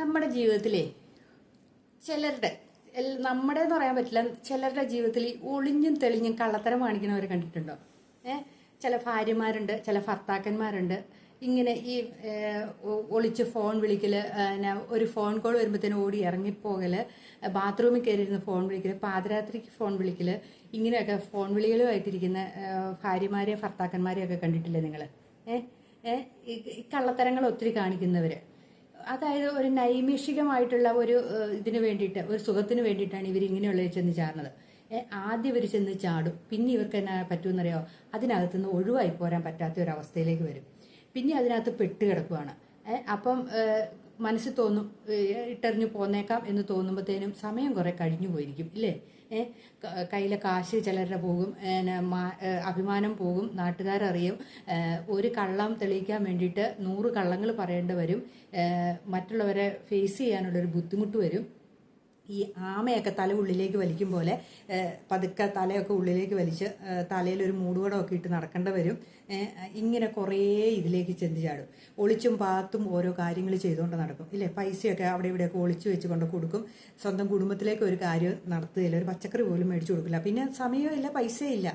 നമ്മുടെ ജീവിതത്തിലെ ചിലരുടെ നമ്മുടെ എന്ന് പറയാൻ പറ്റില്ല ചിലരുടെ ജീവിതത്തിൽ ഒളിഞ്ഞും തെളിഞ്ഞും കള്ളത്തരം കാണിക്കുന്നവരെ കണ്ടിട്ടുണ്ടോ? ഏഹ് ചില ഭാര്യമാരുണ്ട് ചില ഭർത്താക്കന്മാരുണ്ട്. ഇങ്ങനെ ഈ ഒളിച്ച് ഫോൺ വിളിക്കൽ പിന്നെ ഒരു ഫോൺ കോൾ വരുമ്പോഴത്തേനും ഓടി ഇറങ്ങിപ്പോകൽ ബാത്റൂമിൽ കയറിയിരുന്ന് ഫോൺ വിളിക്കൽ പാതിരാത്രിക്ക് ഫോൺ വിളിക്കൽ ഇങ്ങനെയൊക്കെ ഫോൺ വിളികളുമായിട്ടിരിക്കുന്ന ഭാര്യമാരെയും ഭർത്താക്കന്മാരെയും ഒക്കെ കണ്ടിട്ടില്ലേ നിങ്ങൾ ഏഹ് ഈ കള്ളത്തരങ്ങൾ ഒത്തിരി കാണിക്കുന്നവര്. അതായത് ഒരു നൈമിഷികമായിട്ടുള്ള ഒരു ഇതിന് വേണ്ടിയിട്ട് ഒരു സുഖത്തിന് വേണ്ടിയിട്ടാണ് ഇവർ ഇങ്ങനെയുള്ള ചെന്ന് ചാടുന്നത്. ആദ്യം ഇവർ ചെന്ന് ചാടും. പിന്നെ ഇവർക്ക് എന്നാ പറ്റുമെന്നറിയോ? അതിനകത്ത് നിന്ന് ഒഴിവായി പോരാൻ പറ്റാത്ത ഒരു അവസ്ഥയിലേക്ക് വരും. പിന്നെ അതിനകത്ത് പെട്ട് കിടക്കുവാണ്. ഏഹ്, അപ്പം മനസ്സിൽ തോന്നും ഇട്ടെറിഞ്ഞു പോന്നേക്കാം എന്ന് തോന്നുമ്പോഴത്തേനും സമയം കുറെ കഴിഞ്ഞു പോയിരിക്കും ഇല്ലേ? കയ്യിലെ കാശ് ചിലരുടെ പോകും അഭിമാനം പോകും നാട്ടുകാരറിയും ഒരു കള്ളം തെളിയിക്കാൻ വേണ്ടിയിട്ട് നൂറ് കള്ളങ്ങൾ പറയേണ്ടി വരും. മറ്റുള്ളവരെ ഫേസ് ചെയ്യാനുള്ളൊരു ബുദ്ധിമുട്ട് വരും. ഈ ആമയൊക്കെ തല ഉള്ളിലേക്ക് വലിക്കും പോലെ പതുക്കെ തലയൊക്കെ ഉള്ളിലേക്ക് വലിച്ച് തലയിൽ ഒരു മൂടുപടമൊക്കെ ഇട്ട് നടക്കേണ്ട വരും. ഇങ്ങനെ കുറേ ഇതിലേക്ക് ചെന്ന് ചാടും. ഒളിച്ചും പാത്തും ഓരോ കാര്യങ്ങൾ ചെയ്തുകൊണ്ട് നടക്കും. ഇല്ലേ? പൈസയൊക്കെ അവിടെ ഇവിടെയൊക്കെ ഒളിച്ചു വെച്ച് കൊണ്ട് കൊടുക്കും. സ്വന്തം കുടുംബത്തിലേക്ക് ഒരു കാര്യം നടത്തുകയില്ല. ഒരു പച്ചക്കറി പോലും മേടിച്ചു കൊടുക്കില്ല. പിന്നെ സമയമില്ല പൈസയില്ല.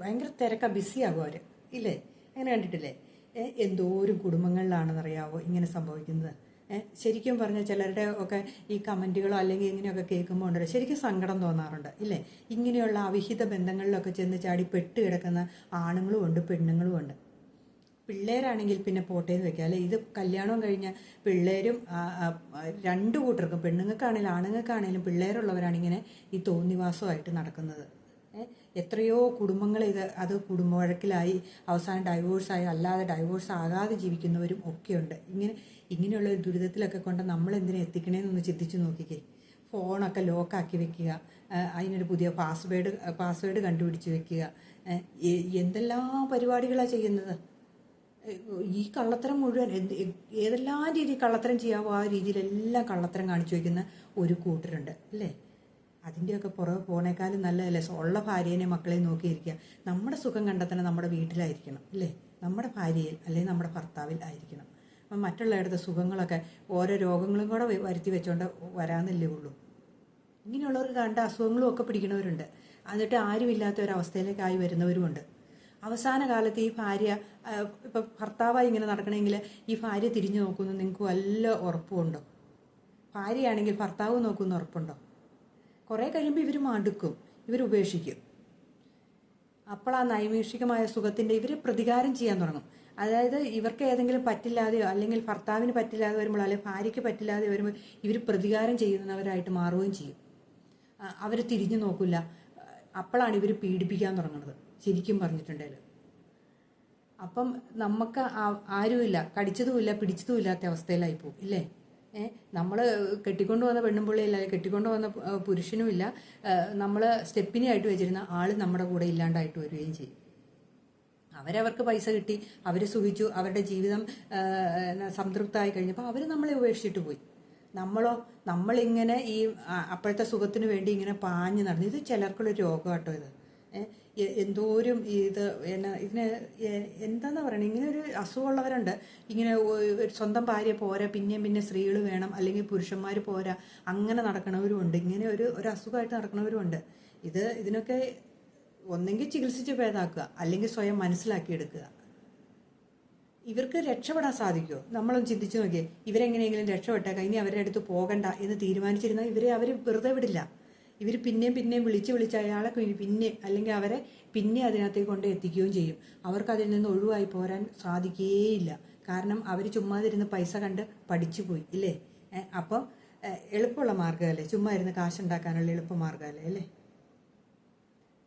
ഭയങ്കര തിരക്ക. ബിസിയാകും അവർ ഇല്ലേ? അങ്ങനെ കണ്ടിട്ടില്ലേ? എന്തോരും കുടുംബങ്ങളിലാണെന്നറിയാവോ ഇങ്ങനെ സംഭവിക്കുന്നത്? ശരിക്കും പറഞ്ഞാൽ ചിലരുടെ ഒക്കെ ഈ കമന്റുകളോ അല്ലെങ്കിൽ ഇങ്ങനെയൊക്കെ കേൾക്കുമ്പോൾ ഉണ്ടല്ലോ ശരിക്കും സങ്കടം തോന്നാറുണ്ട് ഇല്ലേ? ഇങ്ങനെയുള്ള അവിഹിത ബന്ധങ്ങളിലൊക്കെ ചെന്ന് ചാടി പെട്ട് കിടക്കുന്ന ആണുങ്ങളും ഉണ്ട് പെണ്ണുങ്ങളും ഉണ്ട്. പിള്ളേരാണെങ്കിൽ പിന്നെ പോട്ടേന്ന് വെക്കുക അല്ലെ? ഇത് കല്യാണം കഴിഞ്ഞ പിള്ളേരും രണ്ടു കൂട്ടർക്കും പെണ്ണുങ്ങൾക്കാണെങ്കിലും ആണുങ്ങൾക്കാണെങ്കിലും പിള്ളേരുള്ളവരാണ് ഇങ്ങനെ ഈ തോന്നിവാസമായിട്ട് നടക്കുന്നത്. എത്രയോ കുടുംബങ്ങൾ ഇത് അത് കുടുംബവഴക്കിലായി അവസാനം ഡൈവോഴ്സായി അല്ലാതെ ഡൈവോഴ്സ് ആകാതെ ജീവിക്കുന്നവരും ഒക്കെയുണ്ട്. ഇങ്ങനെ ഇങ്ങനെയുള്ള ഒരു ദുരിതത്തിലൊക്കെ കൊണ്ട് നമ്മൾ എന്തിനാ എത്തിക്കണേന്നൊന്ന് ചിന്തിച്ചു നോക്കിക്കേ. ഫോണൊക്കെ ലോക്കാക്കി വെക്കുക അതിനൊരു പുതിയ പാസ്വേഡ് പാസ്വേഡ് കണ്ടുപിടിച്ച് വെക്കുക എന്തെല്ലാം പരിപാടികളാണ് ചെയ്യുന്നത്? ഈ കള്ളത്തരം മുഴുവൻ എന്ത് ഏതെല്ലാം രീതിയിൽ കള്ളത്തരം ചെയ്യാവോ ആ രീതിയിലെല്ലാം കള്ളത്തരം കാണിച്ചു വയ്ക്കുന്ന ഒരു കൂട്ടരുണ്ട് അല്ലേ? അതിന്റെയൊക്കെ പുറകെ പോണേക്കാളും നല്ലതല്ലേ? ഉള്ള ഭാര്യേനെ മക്കളെ നോക്കിയിരിക്കുക. നമ്മുടെ സുഖം കണ്ടെത്തണം നമ്മുടെ വീട്ടിലായിരിക്കണം അല്ലേ? നമ്മുടെ ഭാര്യയിൽ അല്ലെങ്കിൽ നമ്മുടെ ഭർത്താവിൽ ആയിരിക്കണം. അപ്പം മറ്റുള്ളവരുടെ സുഖങ്ങളൊക്കെ ഓരോ രോഗങ്ങളും കൂടെ വരുത്തി വെച്ചോണ്ട് വരാമെന്നല്ലേ ഉള്ളൂ. ഇങ്ങനെയുള്ളവർ കണ്ട അസുഖങ്ങളും ഒക്കെ പിടിക്കുന്നവരുണ്ട് എന്നിട്ട് ആരുമില്ലാത്ത ഒരവസ്ഥയിലേക്കായി വരുന്നവരുമുണ്ട്. അവസാന കാലത്ത് ഈ ഭാര്യ ഇപ്പം ഭർത്താവായി ഇങ്ങനെ നടക്കണമെങ്കിൽ ഈ ഭാര്യ തിരിഞ്ഞു നോക്കുന്നു നിങ്ങൾക്ക് വല്ല ഉറപ്പുണ്ടോ ഭാര്യയാണെങ്കിൽ ഭർത്താവ് നോക്കുന്ന ഉറപ്പുണ്ടോ? കുറേ കഴിയുമ്പോൾ ഇവർ മടുക്കും. ഇവർ ഉപേക്ഷിക്കും. അപ്പോൾ ആ നൈമിഷികമായ സുഖത്തിന്റെ ഇവർ പ്രതികാരം ചെയ്യാൻ തുടങ്ങും. അതായത് ഇവർക്ക് ഏതെങ്കിലും പറ്റില്ലാതെയോ അല്ലെങ്കിൽ ഭർത്താവിന് പറ്റില്ലാതെ വരുമ്പോൾ അല്ലെങ്കിൽ ഭാര്യയ്ക്ക് പറ്റില്ലാതെ വരുമ്പോൾ ഇവർ പ്രതികാരം ചെയ്യുന്നവരായിട്ട് മാറുകയും ചെയ്യും. അവർ തിരിഞ്ഞു നോക്കില്ല അപ്പോഴാണ് ഇവർ പീഡിപ്പിക്കാൻ തുടങ്ങുന്നത്. ശരിക്കും പറഞ്ഞിട്ടുണ്ടെങ്കിൽ അപ്പം നമുക്ക് ആരുമില്ല. കടിച്ചതുമില്ല പിടിച്ചതുമില്ലാത്ത അവസ്ഥയിലായി പോകും. ഇല്ലേ? നമ്മൾ കെട്ടിക്കൊണ്ടു വന്ന പെണ്ണുമ്പിള്ളിയില്ല കെട്ടിക്കൊണ്ടു വന്ന പുരുഷനുമില്ല. നമ്മൾ സ്റ്റെപ്പിനായിട്ട് വെച്ചിരുന്ന ആൾ നമ്മുടെ കൂടെ ഇല്ലാണ്ടായിട്ട് വരികയും ചെയ്യും. അവരവർക്ക് പൈസ കിട്ടി അവർ സുഖിച്ചു അവരുടെ ജീവിതം സംതൃപ്തമായി കഴിഞ്ഞപ്പോൾ അവർ നമ്മളെ ഉപേക്ഷിച്ചിട്ട് പോയി. നമ്മളോ നമ്മളിങ്ങനെ ഈ അപ്പോഴത്തെ സുഖത്തിന് വേണ്ടി ഇങ്ങനെ പാഞ്ഞു നടന്നു ഇത് ചിലർക്കുള്ള രോഗം കേട്ടോ ഇത്. എന്തോരം ഇത് എന്നാ ഇതിന് എന്താന്ന് പറയണത് പറയണേ? ഇങ്ങനെ ഒരു അസുഖമുള്ളവരുണ്ട്. ഇങ്ങനെ സ്വന്തം ഭാര്യ പോരാ പിന്നെയും പിന്നെ സ്ത്രീകൾ വേണം അല്ലെങ്കിൽ പുരുഷന്മാർ പോരാ അങ്ങനെ നടക്കണവരുമുണ്ട് ഇങ്ങനെ ഒരു ഒരു അസുഖമായിട്ട് നടക്കണവരുമുണ്ട് ഇത് ഇതിനൊക്കെ ഒന്നെങ്കിൽ ചികിത്സിച്ച് ഭേദാക്കുക അല്ലെങ്കിൽ സ്വയം മനസ്സിലാക്കിയെടുക്കുക. ഇവർക്ക് രക്ഷപ്പെടാൻ സാധിക്കുമോ നമ്മളൊന്ന് ചിന്തിച്ചു നോക്കിയേ. ഇവരെങ്ങനെയെങ്കിലും രക്ഷപ്പെട്ടേക്കാം. ഇനി അവരുടെ അടുത്ത് പോകണ്ട എന്ന് തീരുമാനിച്ചിരുന്നാൽ ഇവരെ അവർ വെറുതെ വിടില്ല. ഇവർ പിന്നെയും പിന്നെയും വിളിച്ച് വിളിച്ച് അയാളെ പിന്നെ അല്ലെങ്കിൽ അവരെ പിന്നെ അതിനകത്തേക്ക് കൊണ്ട് എത്തിക്കുകയും ചെയ്യും. അവർക്ക് അതിൽ നിന്ന് ഒഴിവായി പോരാൻ സാധിക്കുകയില്ല കാരണം അവർ ചുമ്മാതിരുന്ന് പൈസ കണ്ട് പഠിച്ചു പോയി ഇല്ലേ അപ്പം എളുപ്പമുള്ള മാർഗമല്ലേ? ചുമ്മാ ഇരുന്ന് കാശുണ്ടാക്കാനുള്ള എളുപ്പ മാർഗമല്ലേ അല്ലേ?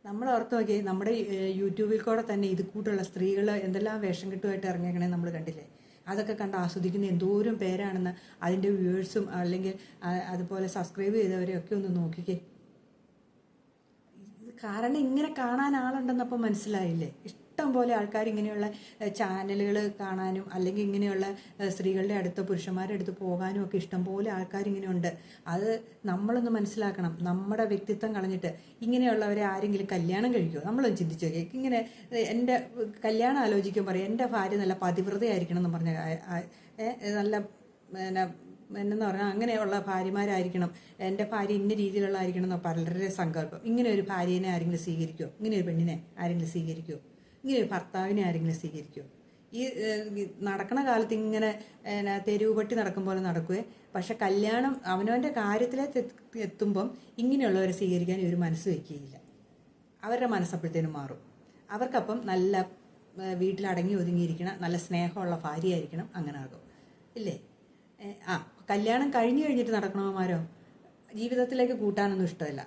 നമ്മൾ ഓർത്ത് നോക്കിയേ നമ്മുടെ യൂട്യൂബിൽ കൂടെ തന്നെ ഇത് കൂട്ടുള്ള സ്ത്രീകൾ എന്തെല്ലാം വേഷം കെട്ടുമായിട്ട് ഇറങ്ങിയേക്കണേ നമ്മൾ കണ്ടില്ലേ? അതൊക്കെ കണ്ട് ആസ്വദിക്കുന്ന എന്തോരം പേരാണെന്ന് അതിന്റെ വ്യൂവേഴ്സും അല്ലെങ്കിൽ അതുപോലെ സബ്സ്ക്രൈബ് ചെയ്തവരെയൊക്കെ ഒന്ന് നോക്കിക്കേ. കാരണം ഇങ്ങനെ കാണാൻ ആളുണ്ടെന്നപ്പോൾ മനസ്സിലായില്ലേ? ഇഷ്ടം പോലെ ആൾക്കാർ ഇങ്ങനെയുള്ള ചാനലുകൾ കാണാനും അല്ലെങ്കിൽ ഇങ്ങനെയുള്ള സ്ത്രീകളുടെ അടുത്ത് പുരുഷന്മാരുടെ അടുത്ത് പോകാനും ഒക്കെ ഇഷ്ടം പോലെ ആൾക്കാർ ഇങ്ങനെയുണ്ട് അത് നമ്മളൊന്ന് മനസ്സിലാക്കണം. നമ്മുടെ വ്യക്തിത്വം കളഞ്ഞിട്ട് ഇങ്ങനെയുള്ളവരെ ആരെങ്കിലും കല്യാണം കഴിക്കുമോ നമ്മളൊന്ന് ചിന്തിച്ചു നോക്കി ഇങ്ങനെ എന്റെ കല്യാണം ആലോചിക്കുമ്പോൾ പറയും എന്റെ ഭാര്യ നല്ല പതിവ്രതയായിരിക്കണം എന്ന് പറഞ്ഞ നല്ല എന്നെന്ന് പറഞ്ഞാൽ അങ്ങനെയുള്ള ഭാര്യമാരായിരിക്കണം എന്റെ ഭാര്യ ഇന്ന രീതിയിലുള്ളതായിരിക്കണം എന്നോ പലരുടെ സങ്കല്പം. ഇങ്ങനെ ഒരു ഭാര്യനെ ആരെങ്കിലും സ്വീകരിക്കുമോ ഇങ്ങനെ ഒരു പെണ്ണിനെ ആരെങ്കിലും സ്വീകരിക്കുമോ ഇങ്ങനെ ഒരു ഭർത്താവിനെ ആരെങ്കിലും സ്വീകരിക്കുമോ ഈ നടക്കുന്ന കാലത്ത് ഇങ്ങനെ തെരുവ് പട്ടി നടക്കും പോലെ നടക്കുവേ. പക്ഷെ കല്യാണം അവനവന്റെ കാര്യത്തിലെ എത്ത് എത്തുമ്പം ഇങ്ങനെയുള്ളവരെ സ്വീകരിക്കാൻ ഇവർ മനസ്സ് വയ്ക്കുകയില്ല അവരുടെ മനസ്സപ്പോഴത്തേനും മാറും. അവർക്കപ്പം നല്ല വീട്ടിലടങ്ങി ഒതുങ്ങിയിരിക്കണം നല്ല സ്നേഹമുള്ള ഭാര്യയായിരിക്കണം അങ്ങനെ ആകും ഇല്ലേ ആ. കല്യാണം കഴിഞ്ഞു കഴിഞ്ഞിട്ട് നടക്കണവന്മാരോ? ജീവിതത്തിലേക്ക് കൂട്ടാനൊന്നും ഇഷ്ടമല്ല.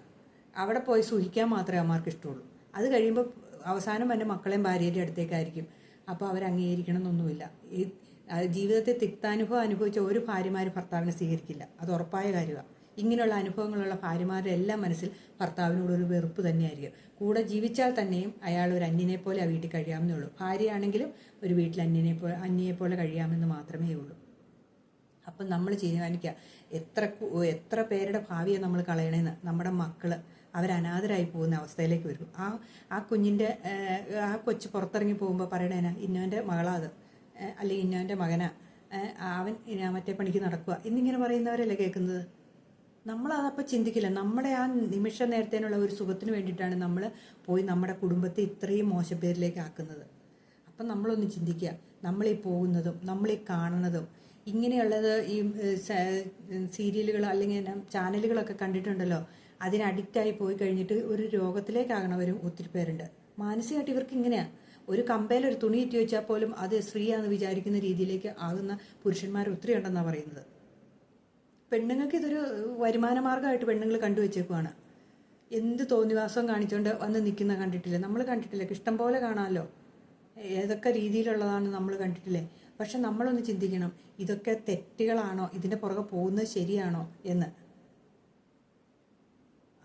അവിടെ പോയി സുഖിക്കാൻ മാത്രമേ അമ്മമാർക്ക് ഇഷ്ടമുള്ളൂ. അത് കഴിയുമ്പോൾ അവസാനം എന്റെ മക്കളെയും ഭാര്യയുടെ അടുത്തേക്കായിരിക്കും. അപ്പോൾ അവർ അംഗീകരിക്കണം എന്നൊന്നുമില്ല ഈ ജീവിതത്തെ തിക്താനുഭവം അനുഭവിച്ച ഒരു ഭാര്യമാർ ഭർത്താവിനെ സ്വീകരിക്കില്ല. അത് ഉറപ്പായ കാര്യമാണ് ഇങ്ങനെയുള്ള അനുഭവങ്ങളുള്ള ഭാര്യമാരുടെ എല്ലാം മനസ്സിൽ ഭർത്താവിനോട് ഒരു വെറുപ്പ് തന്നെയായിരിക്കും. കൂടെ ജീവിച്ചാൽ തന്നെയും അയാൾ ഒരു അന്യനെ പോലെ ആ വീട്ടിൽ കഴിയാമെന്നേ ഉള്ളൂ. ഭാര്യയാണെങ്കിലും ഒരു വീട്ടിൽ അന്യനെ പോലെ അന്യയെ പോലെ കഴിയാമെന്ന് മാത്രമേ ഉള്ളൂ. അപ്പം നമ്മൾ തീരുമാനിക്കുക എത്ര എത്ര പേരുടെ ഭാവിയെ നമ്മൾ കളയണേന്ന്. നമ്മുടെ മക്കൾ അവരനാഥരായി പോകുന്ന അവസ്ഥയിലേക്ക് വരും. ആ ആ കുഞ്ഞിന്റെ ആ കൊച്ച് പുറത്തിറങ്ങി പോകുമ്പോൾ പറയണേനാ ഇന്നവന്റെ മകളാത് അല്ലെങ്കിൽ ഇന്നവന്റെ മകനാ. അവൻ മറ്റേ പണിക്ക് നടക്കുക എന്നിങ്ങനെ പറയുന്നവരല്ലേ കേൾക്കുന്നത്? നമ്മളതപ്പോൾ ചിന്തിക്കില്ല. നമ്മുടെ ആ നിമിഷ നേരത്തേനുള്ള ഒരു സുഖത്തിന് വേണ്ടിയിട്ടാണ് നമ്മൾ പോയി നമ്മുടെ കുടുംബത്തെ ഇത്രയും മോശപ്പേരിലേക്ക് ആക്കുന്നത്. അപ്പം നമ്മളൊന്ന് ചിന്തിക്കുക നമ്മളീ പോകുന്നതും നമ്മളീ കാണുന്നതും ഇങ്ങനെയുള്ളത് ഈ സീരിയലുകൾ അല്ലെങ്കിൽ ചാനലുകളൊക്കെ കണ്ടിട്ടുണ്ടല്ലോ അതിന് അഡിക്റ്റായി പോയി കഴിഞ്ഞിട്ട് ഒരു രോഗത്തിലേക്കാകണവരും ഒത്തിരി പേരുണ്ട്. മാനസികമായിട്ട് ഇവർക്ക് ഇങ്ങനെയാണ് ഒരു കമ്പയിൽ ഒരു തുണി ഇറ്റി വെച്ചാൽ പോലും അത് സ്ത്രീയാണെന്ന് വിചാരിക്കുന്ന രീതിയിലേക്ക് ആകുന്ന പുരുഷന്മാർ ഒത്തിരി ഉണ്ടെന്നാണ് പറയുന്നത്. പെണ്ണുങ്ങൾക്ക് ഇതൊരു വരുമാന മാർഗമായിട്ട് പെണ്ണുങ്ങൾ കണ്ടുവച്ചേക്കുവാണ്. എന്ത് തോന്നിവാസം കാണിച്ചുകൊണ്ട് വന്ന് നിൽക്കുന്ന കണ്ടിട്ടില്ലേ? നമ്മൾ കണ്ടിട്ടില്ലേ? ഇഷ്ടം പോലെ കാണാമല്ലോ. ഏതൊക്കെ രീതിയിലുള്ളതാണ് നമ്മൾ കണ്ടിട്ടില്ലേ? പക്ഷെ നമ്മളൊന്ന് ചിന്തിക്കണം ഇതൊക്കെ തെറ്റുകളാണോ? ഇതിന്റെ പുറകെ പോകുന്നത് ശരിയാണോ എന്ന്.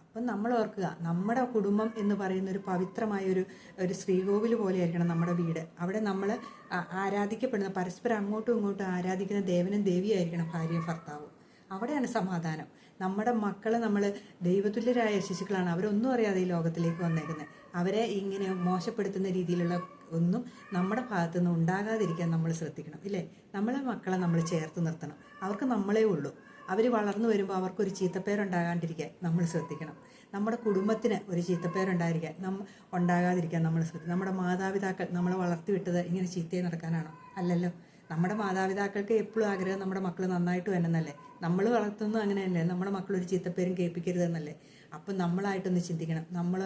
അപ്പം നമ്മൾ ഓർക്കുക നമ്മുടെ കുടുംബം എന്ന് പറയുന്ന ഒരു പവിത്രമായ ഒരു ഒരു ശ്രീകോവിൽ പോലെയായിരിക്കണം നമ്മുടെ വീട്. അവിടെ നമ്മൾ ആരാധിക്കപ്പെടുന്ന പരസ്പരം അങ്ങോട്ടും ഇങ്ങോട്ടും ആരാധിക്കുന്ന ദേവനും ദേവിയായിരിക്കണം ഭാര്യയും ഭർത്താവും. അവിടെയാണ് സമാധാനം. നമ്മുടെ മക്കളെ നമ്മൾ ദൈവതുല്യരായ ശിശുക്കളാണ്. അവരൊന്നും അറിയാതെ ഈ ലോകത്തിലേക്ക് വന്നേക്കുന്നത്. അവരെ ഇങ്ങനെ മോശപ്പെടുത്തുന്ന രീതിയിലുള്ള ഒന്നും നമ്മുടെ ഭാഗത്തു നിന്ന് ഉണ്ടാകാതിരിക്കാൻ നമ്മൾ ശ്രദ്ധിക്കണം ഇല്ലേ? നമ്മളെ മക്കളെ നമ്മൾ ചേർത്ത് നിർത്തണം. അവർക്ക് നമ്മളേ ഉള്ളൂ. അവർ വളർന്നു വരുമ്പോൾ അവർക്കൊരു ചീത്തപ്പേരുണ്ടാകാണ്ടിരിക്കാൻ നമ്മൾ ശ്രദ്ധിക്കണം. നമ്മുടെ കുടുംബത്തിന് ഒരു ചീത്തപ്പേരുണ്ടായിരിക്കാൻ നമ്മ ഉണ്ടാകാതിരിക്കാൻ നമ്മൾ ശ്രദ്ധിക്കും നമ്മുടെ മാതാപിതാക്കൾ നമ്മളെ വളർത്തിവിട്ടത് ഇങ്ങനെ ചീത്തയെ നടക്കാനാണോ? അല്ലല്ലോ. നമ്മുടെ മാതാപിതാക്കൾക്ക് എപ്പോഴും ആഗ്രഹം നമ്മുടെ മക്കൾ നന്നായിട്ട് വരണമെന്നല്ലേ? നമ്മൾ വളർത്തുന്നത് അങ്ങനെയല്ലേ? നമ്മുടെ മക്കളൊരു ചീത്തപ്പേരും കേൾപ്പിക്കരുതെന്നല്ലേ? അപ്പം നമ്മളായിട്ടൊന്ന് ചിന്തിക്കണം. നമ്മൾ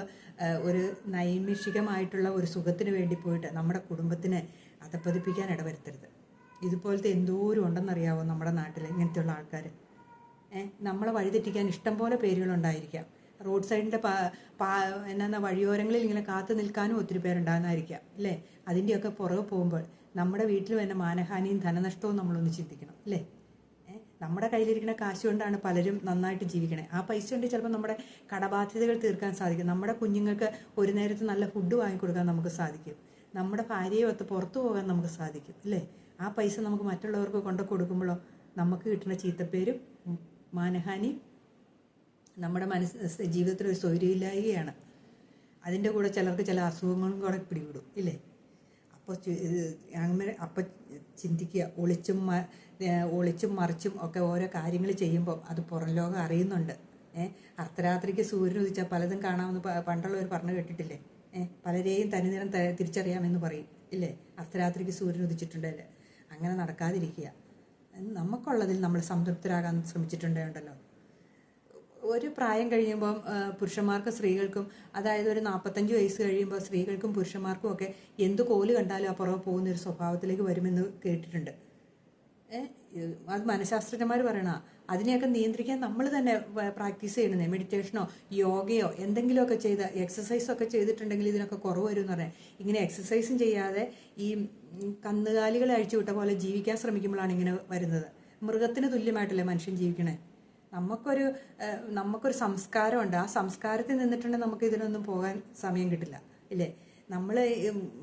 ഒരു നൈമിഷികമായിട്ടുള്ള ഒരു സുഖത്തിന് വേണ്ടി പോയിട്ട് നമ്മുടെ കുടുംബത്തിനെ അതപ്പതിപ്പിക്കാൻ ഇടവരുത്തരുത്. ഇതുപോലത്തെ എന്തോരം ഉണ്ടെന്നറിയാവോ നമ്മുടെ നാട്ടിൽ ഇങ്ങനത്തെയുള്ള ആൾക്കാർ നമ്മളെ വഴിതെറ്റിക്കാൻ ഇഷ്ടം പോലെ പേരുകളുണ്ടായിരിക്കാം. റോഡ് സൈഡിന്റെ പാ പാ എന്നാ വഴിയോരങ്ങളിൽ ഇങ്ങനെ കാത്തു നിൽക്കാനും ഒത്തിരി പേരുണ്ടാകുന്നതായിരിക്കാം അല്ലേ? അതിന്റെയൊക്കെ പുറകെ പോകുമ്പോൾ നമ്മുടെ വീട്ടിൽ വരുന്ന മാനഹാനിയും ധനനഷ്ടവും നമ്മളൊന്ന് ചിന്തിക്കണം അല്ലേ? നമ്മുടെ കയ്യിലിരിക്കുന്ന കാശ് കൊണ്ടാണ് പലരും നന്നായിട്ട് ജീവിക്കണേ. ആ പൈസ കൊണ്ട് ചിലപ്പോൾ നമ്മുടെ കടബാധ്യതകൾ തീർക്കാൻ സാധിക്കും. നമ്മുടെ കുഞ്ഞുങ്ങൾക്ക് ഒരു നേരത്തെ നല്ല ഫുഡ് വാങ്ങിക്കൊടുക്കാൻ നമുക്ക് സാധിക്കും. നമ്മുടെ ഭാര്യയെ ഒത്ത് പുറത്തു പോകാൻ നമുക്ക് സാധിക്കും അല്ലേ? ആ പൈസ നമുക്ക് മറ്റുള്ളവർക്ക് കൊണ്ട് കൊടുക്കുമ്പോഴോ നമുക്ക് കിട്ടുന്ന ചീത്തപ്പേരും മാനഹാനി നമ്മുടെ മനസ്സ് ജീവിതത്തിൽ ഒരു സ്വൈര്യമില്ലായ്കയാണ് അതിന്റെ കൂടെ ചിലർക്ക് ചില അസുഖങ്ങളും കൂടെ പിടിവിടും ഇല്ലേ? അപ്പോൾ അങ്ങനെ അപ്പം ചിന്തിക്കുക. ഒളിച്ചും ഒളിച്ചും മറിച്ചും ഒക്കെ ഓരോ കാര്യങ്ങൾ ചെയ്യുമ്പോൾ അത് പുറം ലോകം അറിയുന്നുണ്ട്. ഏഹ് അർദ്ധരാത്രിക്ക് സൂര്യൻ ഉദിച്ചാൽ പലതും കാണാമെന്ന് പണ്ടുള്ളവർ പറഞ്ഞു കേട്ടിട്ടില്ലേ? ഏഹ് പലരെയും തനിനിറം ത- തിരിച്ചറിയാമെന്ന് പറയും. ഇല്ലേ? അർദ്ധരാത്രിക്ക് സൂര്യൻ ഉദിച്ചിട്ടുണ്ടല്ലേ അങ്ങനെ നടക്കാതിരിക്കുക. നമുക്കുള്ളതിൽ നമ്മൾ സംതൃപ്തരാകാൻ ശ്രമിച്ചിട്ടുണ്ടല്ലോ ഒരു പ്രായം കഴിയുമ്പം പുരുഷന്മാർക്കും സ്ത്രീകൾക്കും അതായത് ഒരു നാൽപ്പത്തഞ്ച് വയസ്സ് കഴിയുമ്പോൾ സ്ത്രീകൾക്കും പുരുഷന്മാർക്കും ഒക്കെ എന്ത് കോൽ കണ്ടാലും അപ്പുറം പോകുന്ന ഒരു സ്വഭാവത്തിലേക്ക് വരുമെന്ന് കേട്ടിട്ടുണ്ട്. അത് മനഃശാസ്ത്രജ്ഞന്മാർ പറയണ അതിനെയൊക്കെ നിയന്ത്രിക്കാൻ നമ്മൾ തന്നെ പ്രാക്ടീസ് ചെയ്യണമെന്നേ മെഡിറ്റേഷനോ യോഗയോ എന്തെങ്കിലുമൊക്കെ ചെയ്ത് എക്സസൈസൊക്കെ ചെയ്തിട്ടുണ്ടെങ്കിൽ ഇതിനൊക്കെ കുറവ് വരും എന്ന് പറയാം ഇങ്ങനെ എക്സസൈസും ചെയ്യാതെ ഈ കന്നുകാലികളെ അഴിച്ചുവിട്ട പോലെ ജീവിക്കാൻ ശ്രമിക്കുമ്പോഴാണ് ഇങ്ങനെ വരുന്നത്. മൃഗത്തിന് തുല്യമായിട്ടല്ലേ മനുഷ്യൻ ജീവിക്കണേ? നമുക്കൊരു നമുക്കൊരു സംസ്കാരമുണ്ട്. ആ സംസ്കാരത്തിൽ നിന്നിട്ടുണ്ടെങ്കിൽ നമുക്ക് ഇതിനൊന്നും പോകാൻ സമയം കിട്ടില്ല. ഇല്ലേ? നമ്മൾ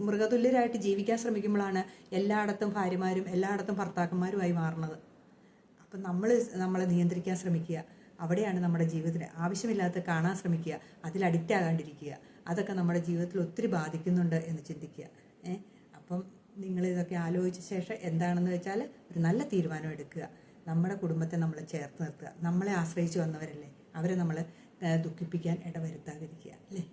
മൃഗതുല്യരായിട്ട് ജീവിക്കാൻ ശ്രമിക്കുമ്പോഴാണ് എല്ലായിടത്തും ഭാര്യമാരും എല്ലായിടത്തും ഭർത്താക്കന്മാരുമായി മാറുന്നത്. അപ്പം നമ്മൾ നമ്മളെ നിയന്ത്രിക്കാൻ ശ്രമിക്കുക. അവിടെയാണ് നമ്മുടെ ജീവിതത്തിന് ആവശ്യമില്ലാത്ത കാണാൻ ശ്രമിക്കുക. അതിൽ അഡിക്റ്റ് ആകാണ്ടിരിക്കുക. അതൊക്കെ നമ്മുടെ ജീവിതത്തിൽ ഒത്തിരി ബാധിക്കുന്നുണ്ട് എന്ന് ചിന്തിക്കുക. ഏഹ് അപ്പം നിങ്ങൾ ഇതൊക്കെ ആലോചിച്ച ശേഷം എന്താണെന്ന് വെച്ചാൽ ഒരു നല്ല തീരുമാനം എടുക്കുക. നമ്മുടെ കുടുംബത്തെ നമ്മൾ ചേർത്ത് നിർത്തുക. നമ്മളെ ആശ്രയിച്ച് വന്നവരല്ലേ? അവരെ നമ്മൾ ദുഃഖിപ്പിക്കാൻ ഇടവരുത്താതിരിക്കുക അല്ലേ?